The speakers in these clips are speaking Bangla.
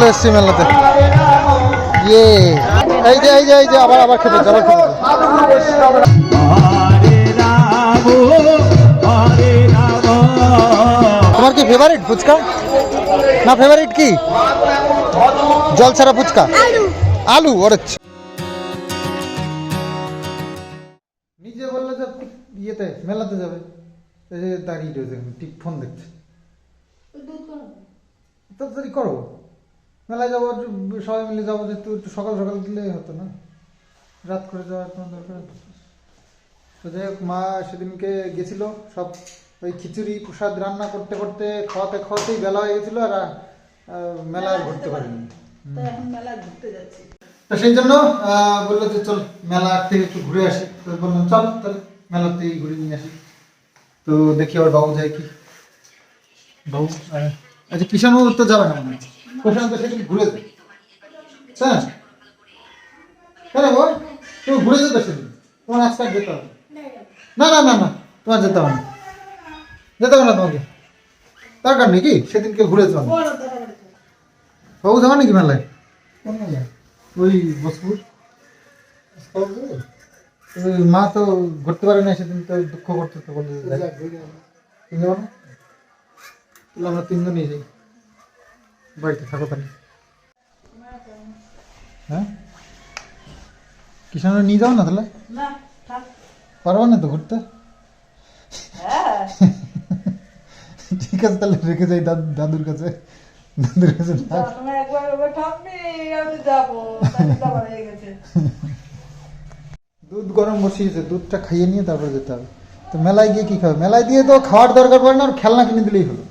চলে এসেছি মেলাতে। ইয়ে। এই যে এই যে এই যে আবার আবার খেতে আবার তোমার কি ফেভারিট ফুচকা? না ফেভারিট কি? জল ছাড়া ফুচকা? আলু। ওর নিজে বললে যে ইয়েতে মেলাতে যাবে। এই যে দাঁড়িয়ে রয়েছে ঠিক ফোন দেখছে। তাড়াতাড়ি করো। মেলায় যাব একটু সবাই মিলে যাব যেহেতু একটু সকাল সকাল দিলে হতো না। রাত করে যাওয়ার কোনো দরকার। তো যাই হোক মা সেদিনকে গেছিল সব ওই খিচুড়ি প্রসাদ রান্না করতে করতে খাওয়াতে খাওয়াতেই বেলা হয়ে গেছিল আর আহ, মেলা আর ঘুরতে পারিনি। তো ঘুরতে যাচ্ছি। তো সেই জন্য বলল যে চল মেলা থেকে একটু ঘুরে আসি। তো বললাম চল তাহলে মেলাতেই ঘুরে নিয়ে আসি। তো দেখি আবার বাবু যায় কি। বাবু আচ্ছা কিষাণ বাবু তো যাবে না মনে হয়। কিষাণ তো সেদিন ঘুরে যায় হ্যাঁ? কেন বাবু তুমি ঘুরে যেতে সেদিন। তোমার আজকাল যেতে হবে না। না না না তোমার যেতে হবে না। যেতে হবে না তোমাকে। দরকার নেই কি? সেদিনকে ঘুরে বাড়িতে বাবু যাবে নাকি মেলায়? ওই বসপুর। মা তো ঘুরতে পারে না সেদিন তো দুঃখ করতে তো বলে তুমি যাব না? আমরা তিনজনই যাই। বাড়িতে থাকো তাহলে। হ্যাঁ? কিষানরা নিয়ে যাও না তাহলে? পারব না তো ঘুরতে? হ্যাঁ। ঠিক আছে তাহলে রেখে যাই দাদুর কাছে। দাদুর কাছে দুধ গরম বসিয়েছে দুধটা খাইয়ে নিয়ে তারপরে যেতে হবে। তো মেলায় গিয়ে কি খাবে? মেলায় দিয়ে তো খাওয়ার দরকার পড়ে না আর খেলনা কিনে দিলেই হলো।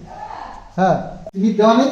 হ্যাঁ। তুমি দেওয়া নেই?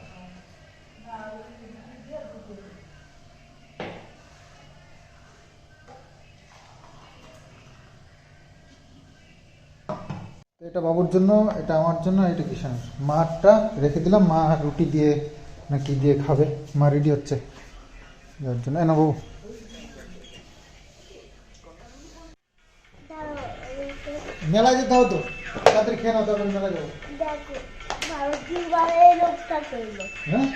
এটা বাবুর জন্য এটা আমার জন্য এটা কিষানের মারটা রেখে দিলাম মা রুটি দিয়ে না কি দিয়ে খাবে। মা রেডি হচ্ছে। যার জন্য না বাবু। মেলায় যেতে হতো তাড়াতাড়ি খেয়ে নাও তারপরে মেলা যাব। হ্যাঁ?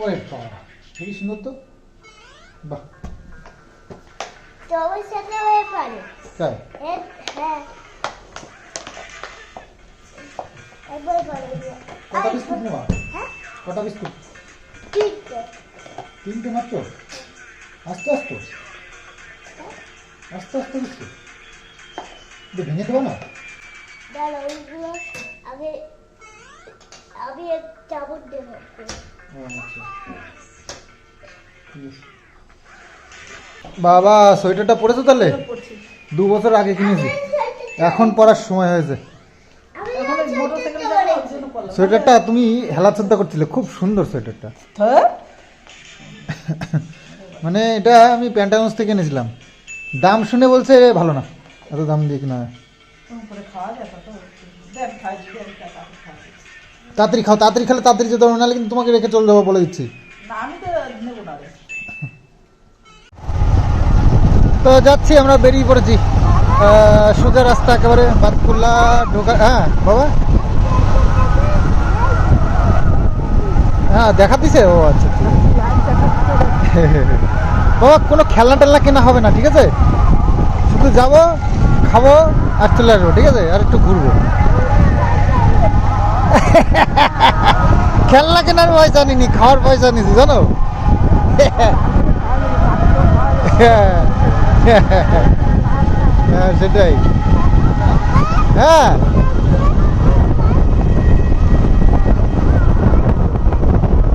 ওরে বাবা খুবই সুন্দর তো। বাহ। কটা বিস্কুট কটা বিস্কুট তিনটে মাত্র আস্তে আস্তে আস্তে আস্তে বিস্কুট ভেঙে দেবো না আগে আমি এক দেবো আচ্ছা। বাবা সোয়েটারটা পরেছো তাহলে? দু বছর আগে কিনেছি। এখন পরার সময় হয়েছে। সোয়েটারটা তুমি হেলা চিন্তা করছিলে খুব সুন্দর সোয়েটারটা। হ্যাঁ? মানে এটা আমি প্যান্টাগঞ্জ থেকে কিনেছিলাম দাম শুনে বলছে ভালো না এত দাম দিয়ে কিনা হয়। তাড়াতাড়ি খাও তাড়াতাড়ি খেলে তাড়াতাড়ি যেতে হবে নাহলে কিন্তু তোমাকে রেখে চলে যাব বলে দিচ্ছি। তো যাচ্ছি, আমরা বেরিয়ে পড়েছি। সোজা রাস্তা একেবারে বাতকুল্লা ঢোকা হ্যাঁ বাবা। হ্যাঁ দেখা দিছে? ও আচ্ছা বাবা, কোনো খেলনা টেলনা কেনা হবে না, ঠিক আছে? শুধু যাব, খাব আর চলে আসব, ঠিক আছে? আর একটু ঘুরবো। খেলনা কেনার পয়সা নিনি খাওয়ার পয়সা নিছি জানো? হ্যাঁ। সেটাই। হ্যাঁ।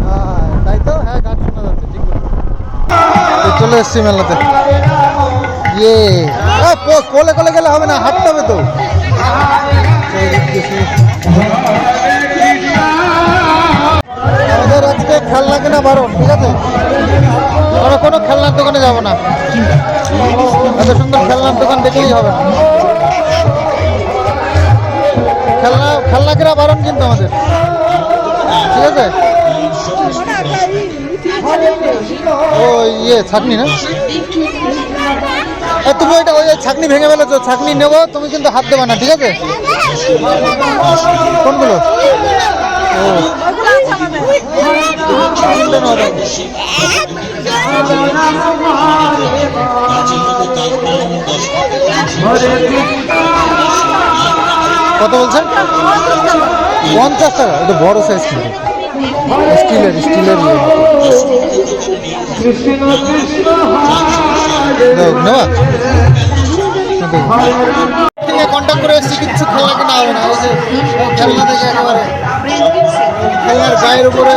হ্যাঁ, তাই তো? হ্যাঁ গান শুনছি। চলে এসছি মেলাতে। ইয়ে। কোলে কোলে গেলে হবে না হাঁটতে হবে তো। আমাদের আজকে খেলনা কেনা বারণ ঠিক আছে? আমরা কোনো খেলনার দোকানে যাব না। এত সুন্দর খেলনার দোকান দেখলেই হবে। খেলনা খেলনা কেনা বারণ কিন্তু আমাদের। ঠিক আছে? ও ইয়ে ছাকনি না? তুমি ওইটা, ওই ছাকনি ভেঙে ফেলেছো, ছাকনি নেব, তুমি কিন্তু হাত দেবে না, ঠিক আছে? কোনগুলো? কত বলছেন? পঞ্চাশ টাকা। এটা বড় সাইজ কিন্তু। স্টিলের স্টিলের ইয়ে। দাও, নেওয়া। কন্ট্যাক্ট করে এসেছি কিচ্ছু খেলনা কেনা থেকে উপরে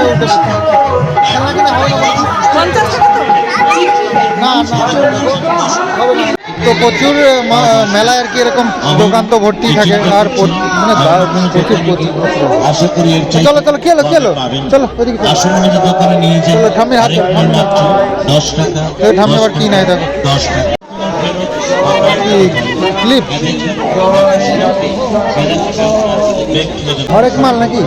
তো প্রচুর মা- মেলায় আর কি এরকম দোকান তো ভর্তি থাকে আর মানে প্রচুর প্রচুর চলো চলো হলো পাবেন। চলো ওইদিকে চলো। ঠাম্মির হাত দশ টাকা এই আবার কি নাই দেখো দশ টাকা ক্লিপ হরেক মাল নাকি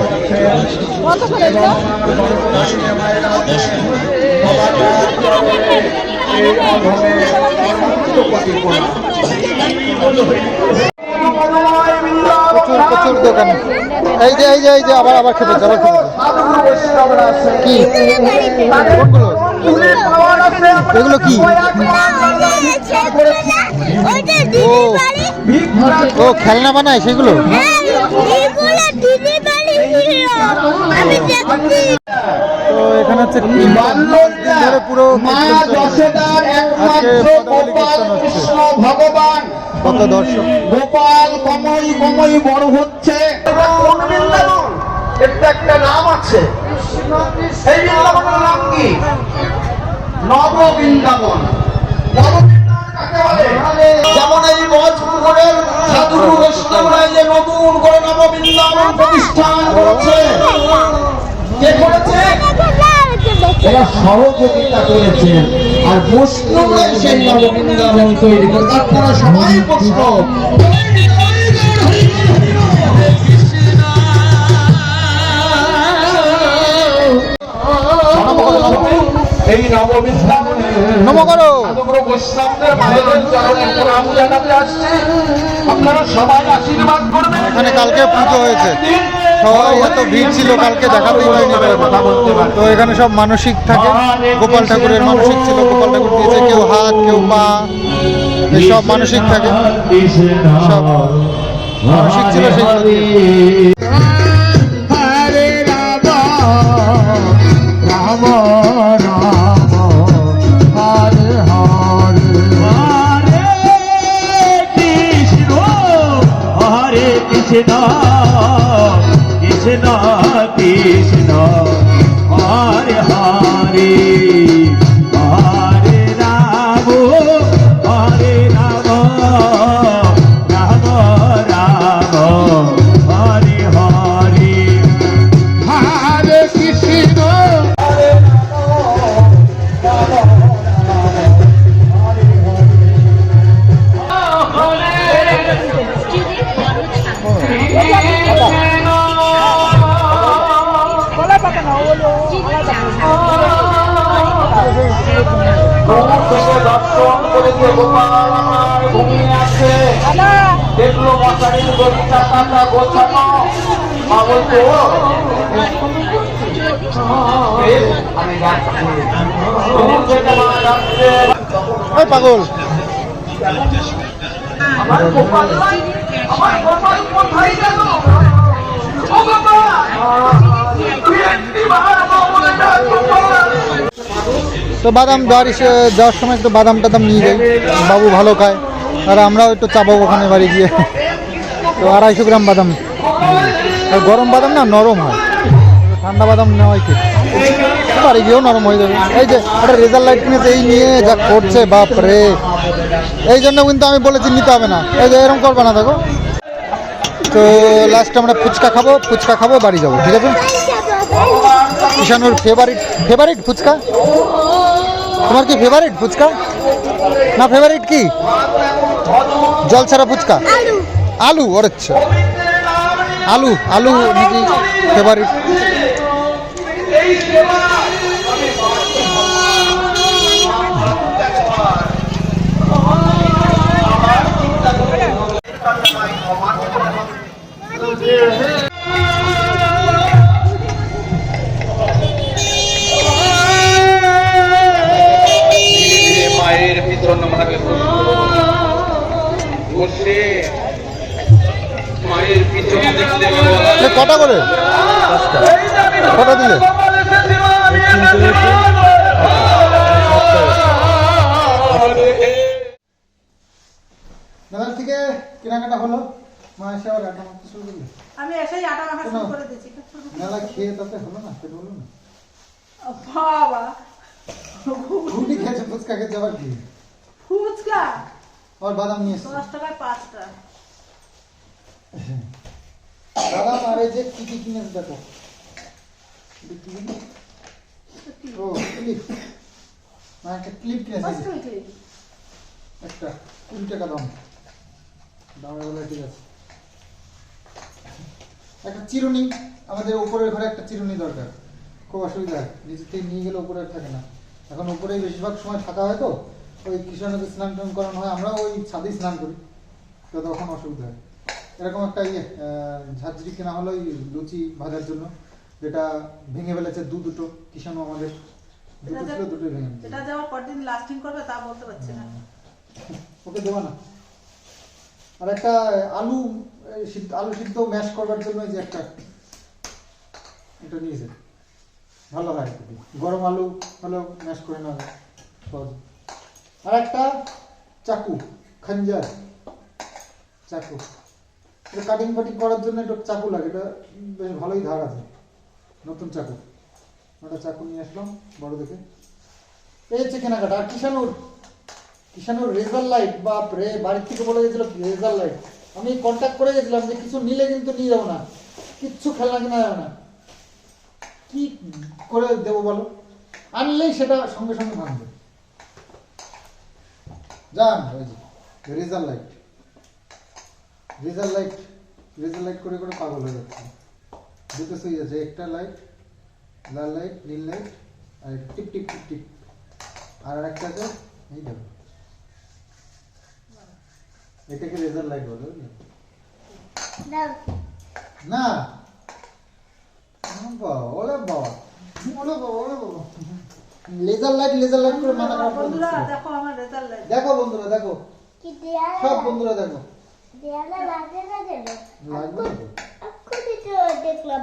প্রচুর দোকান। এই যে এই যে এই যে, আবার আবার খেপেছে আবার কি? এগুলো কি? ও ও, খেলনা বানায় সেগুলো? আমি তো এখানে হচ্ছে পুরো ভগবান। কত দর্শক। গোপাল কমই কমই বড় হচ্ছে। এটা একটা নাম আছে। এই বৃন্দাবনের নাম কি? নব বৃন্দাবন? যেমন এই বৈষ্ণবরা যে নতুন করে নব বৃন্দাবন প্রতিষ্ঠান করেছে। কে করেছে? এরা সহযোগিতা করেছেন আর বৈষ্ণবরাই সেই নববৃন্দাবন তৈরি করে। তারপরে সবাই বৈষ্ণব এই নববৃন্দাবনে নম করো। সাধুগুরু বৈষ্ণবদের মায়েদের চরণে প্রণাম জানাতে আসছে। আপনারা সবাই আশীর্বাদ করবেন। এখানে কালকে পুজো হয়েছে। সবাই এত ভিড় ছিল, কালকে দেখাতেই হয়নি কথা বলতে পারে তো এখানে সব মানসিক থাকে। গোপাল ঠাকুরের মানসিক ছিল, গোপাল ঠাকুর দিয়েছে, কেউ হাত, কেউ পা সব মানসিক থাকে। সব মানসিক ছিল সেগুলো কৃষ্ণ কৃষ্ণ হরে হরে। দেখল মশারির গরিটা কাটা গোছানো। মা বলতো "ও, বেশ, আমি যাচ্ছি। দূর থেকে মা ডাকছে ওই পাগল। আমার গোপাল আমার গোপাল কোথায় গেল? ও গোপাল তুই একটি বার আমার বলে ডাক গোপাল তো বাদাম দেওয়ার যাওয়ার সময় একটু বাদাম টাদাম নিয়ে যাই বাবু ভালো খায়। আর আমরাও একটু চাপাবো ওখানে বাড়ি গিয়ে। তো আড়াইশো গ্রাম বাদাম। আর গরম বাদাম না নরম হয়। ঠান্ডা বাদাম নেওয়াই ঠিক। বাড়ি গিয়েও নরম হয়ে যাবে। এই যে একটা রেজাল্ট লাইট কিনেছে, এই নিয়ে যা করছে বাপ রে এই জন্য কিন্তু আমি বলেছি নিতে হবে না। এই যে এরকম করবে না, দেখো। তো লাস্টে আমরা ফুচকা খাব ফুচকা খাব, বাড়ি যাব, ঠিক আছে? কিষানুর ফেভারিট ফেভারিট ফুচকা? তোমার কি ফেভারিট ফুচকা? না ফেভারিট কি? জল ছাড়া ফুচকা? আলু। ওর আচ্ছা আলু আলু নাকি ফেভারিট মায়ের পিতর নামে বসে মায়ের পিছনে দেখতে এ কটা করে? কটা দিলে? দাদার থেকে কেনাকাটা হলো? মা এসে আবার রান্না মারতে শুরু করলে। আমি এসেই আটা মাখা শুরু করে দিয়েছি মেলা খেয়ে তাতে হলো না? পেট হলো না? বাবা। ঘুগনি খেয়েছে ফুচকা খেয়েছে আবার কি? ফুচকা? আবার বাদাম নিয়ে এসছে দশ টাকায় পাঁচটা বাদাম আর এই যে কি কি কিনেছে দেখো? ও ক্লিপ মা একটা ক্লিপ কিনেছে. একটা কুড়ি টাকা দাম দামের বেলা ঠিক আছে একটা চিরুনি আমাদের উপরের ঘরে একটা চিরুনি দরকার খুব অসুবিধা থেকে নিয়ে গেলে উপরে আর থাকে না এখন উপরেই বেশিরভাগ সময় থাকা হয় তো ওই কৃষ্ণনদী স্নান টান করানো হয় আমরা ওই ছাদেই স্নান করি। তো তখন অসুবিধা হয়। এরকম একটা ইয়ে ঝাঁঝরি কেনা হলো ওই লুচি ভাজার জন্য যেটা ভেঙে ফেলেছে দু দুটো কিষানু আমাদের দুটো ছিল দুটোই ভেঙে এটা যে কতদিন লাস্টিং করবে তা বলতে পারছি না। ওকে দেবো না। আর একটা আলু আলু সিদ্ধ ম্যাশ করবার জন্য যে একটা এটা নিয়েছে। ভালো হয় গরম আলু হলো ম্যাশ করে নেওয়া যায়। সহজে। আর একটা চাকু, খঞ্জার চাকু। এটা কাটিং ফাটিং করার জন্য একটা চাকু লাগে, এটা বেশ ভালোই ধার আছে। নতুন চাকু। একটা চাকু নিয়ে আসলাম, বড় দেখে। এই হচ্ছে কেনাকাটা। আর কিষানুর কিষানুর রেজার লাইট বাপ রে, বাড়ির থেকে বলে গেছিল রেজার লাইট আমি কন্ট্যাক্ট করে গেছিলাম যে কিছু নিলে কিন্তু নিয়ে যাব না। কিচ্ছু খেলনা কেনা যাবে না। কি করে দেবো বলো? আনলেই সেটা সঙ্গে সঙ্গে ভাঙবে। যান ওই যে laser light? Laser light laser light করে করে পাগল হয়ে যাচ্ছে। দুটো সুইচ আছে একটা লাইট লাল লাইট নীল লাইট আর টিপ টিপ টিপ টিপ। আর একটা আছে এই দেখো। এটাকে রেজার লাইট বলে না। বাবা, ওরে বাবা ওরে বাবা ওরে বাবা। লেজার লাইট লেজার লাইট করে মাথা খারাপ বন্ধুরা দেখো আমার রেজাল্ট দেখো বন্ধুরা দেখো। কি দেয়ালে সব বন্ধুরা দেখো। দেয়ালে লাগে না যেন? লাগবে না তো? দেখলাম।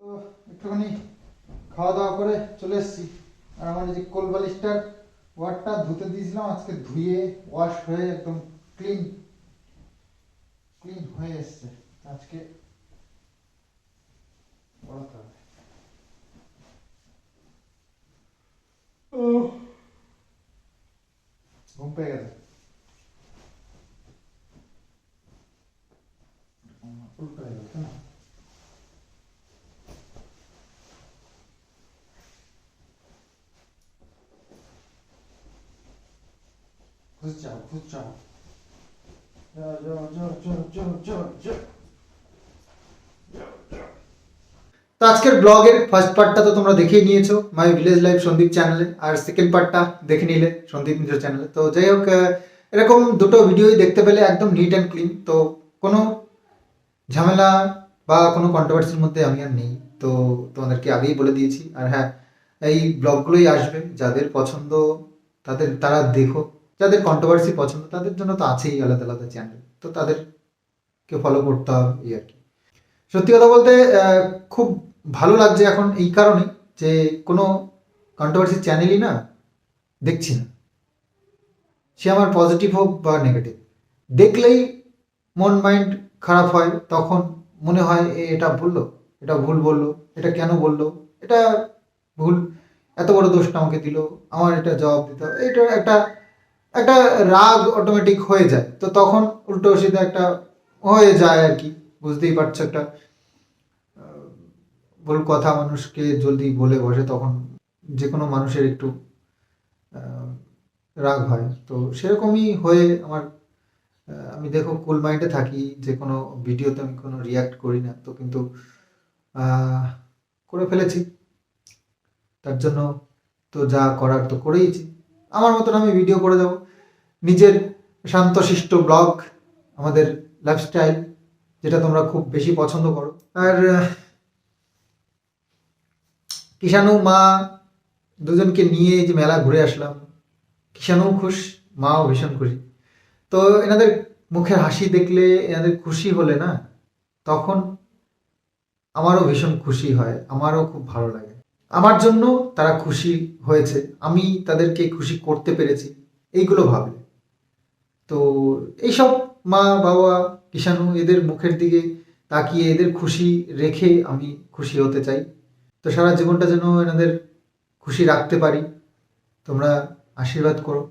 তো একটুখানি খাওয়া দাওয়া করে চলে এসেছি। আর আমার যে কোল বালিশটার ওয়ারটা ধুতে দিয়েছিলাম আজকে ধুয়ে ওয়াশ হয়ে একদম ক্লিন ক্লিন হয়ে এসছে। আজকে পড়াতে হবে। 어. 몸 빼야 돼. 엄마 꿀 빼야 되겠다. 굿잡, 굿잡. 자, 자, 자, 자, 자, 자, 자. তো আজকের ব্লগের ফার্স্ট পার্টটা তো তোমরা দেখেই নিয়েছো মাই ভিলেজ লাইফ সন্দীপ চ্যানেলে আর সেকেন্ড পার্টটা দেখে নিলে সন্দীপ মিত্র চ্যানেলে তো যাই হোক এরকম দুটো ভিডিওই দেখতে পেলে একদম নিট অ্যান্ড ক্লিন তো কোনো ঝামেলা বা কোনো কন্ট্রোভার্সির মধ্যে আমি আর নেই। তো তোমাদেরকে আগেই বলে দিয়েছি। আর হ্যাঁ এই ব্লগগুলোই আসবে। যাদের পছন্দ, তাদের, তারা দেখো। যাদের কন্ট্রোভার্সি পছন্দ, তাদের জন্য তো আছেই আলাদা আলাদা চ্যানেল তো তাদেরকে ফলো করতে হবে এই আর কি। সত্যি কথা বলতে খুব ভালো লাগছে এখন এই কারণে যে কোনো কন্ট্রোভার্সি চ্যানেলই না দেখছি না। সে আমার পজিটিভ হোক বা নেগেটিভ দেখলেই মন মাইন্ড খারাপ হয়, তখন মনে হয় এটা বলল এটা ভুল বলল। এটা কেন বলল? এটা ভুল। এত বড় দোষটা আমাকে দিল। আমার এটা জবাব দিতে হবে। এটা একটা একটা রাগ অটোমেটিক হয়ে যায়। তো তখন উল্টো সিধা একটা হয়ে যায় আর কি। বুঝতেই পারছ একটা ভুল কথা মানুষকে জলদি বলে বসে, তখন যে কোনো মানুষের একটু রাগ হয়। তো সেরকমই হয়ে আমার আমি দেখো কুল মাইন্ডে থাকি যে কোনো ভিডিওতে আমি কোনো রিয়াক্ট করি না, তো কিন্তু করে ফেলেছি। তার জন্য তো যা করার তো করেইছি। আমার মতন আমি ভিডিও করে যাব নিজের শান্তশিষ্ট ব্লগ আমাদের লাইফস্টাইল যেটা তোমরা খুব বেশি পছন্দ করো। আর কিষাণু, মা দুজনকে নিয়ে যে মেলা ঘুরে আসলাম। কিষাণু খুশ, মাও ভীষণ খুশি। তো এনাদের মুখে হাসি দেখলে এনাদের খুশি হলে না, তখন আমারও ভীষণ খুশি হয়, আমারও খুব ভালো লাগে। আমার জন্য তারা খুশি হয়েছে, আমি তাদেরকে খুশি করতে পেরেছি, এইগুলো ভাবলে। তো এইসব মা, বাবা, কিষাণু এদের মুখের দিকে তাকিয়ে এদের খুশি রেখে আমি খুশি হতে চাই। তো সারা জীবনটা যেন এনাদের খুশি রাখতে পারি। তোমরা আশীর্বাদ করো।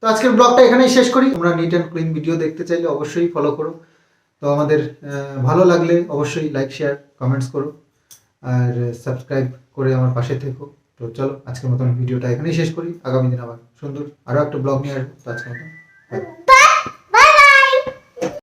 তো আজকের ব্লগটা এখানেই শেষ করি। তোমরা নিট অ্যান্ড ক্লিন ভিডিও দেখতে চাইলে অবশ্যই ফলো করো। তো আমাদের ভালো লাগলে অবশ্যই লাইক শেয়ার কমেন্টস করো। আর সাবস্ক্রাইব করে আমার পাশে থেকো। তো চলো, আজকের মতন ভিডিওটা এখানেই শেষ করি। আগামী দিন আবার সুন্দর আরও একটা ব্লগ নিয়ে আসব। তো আজকের মতন.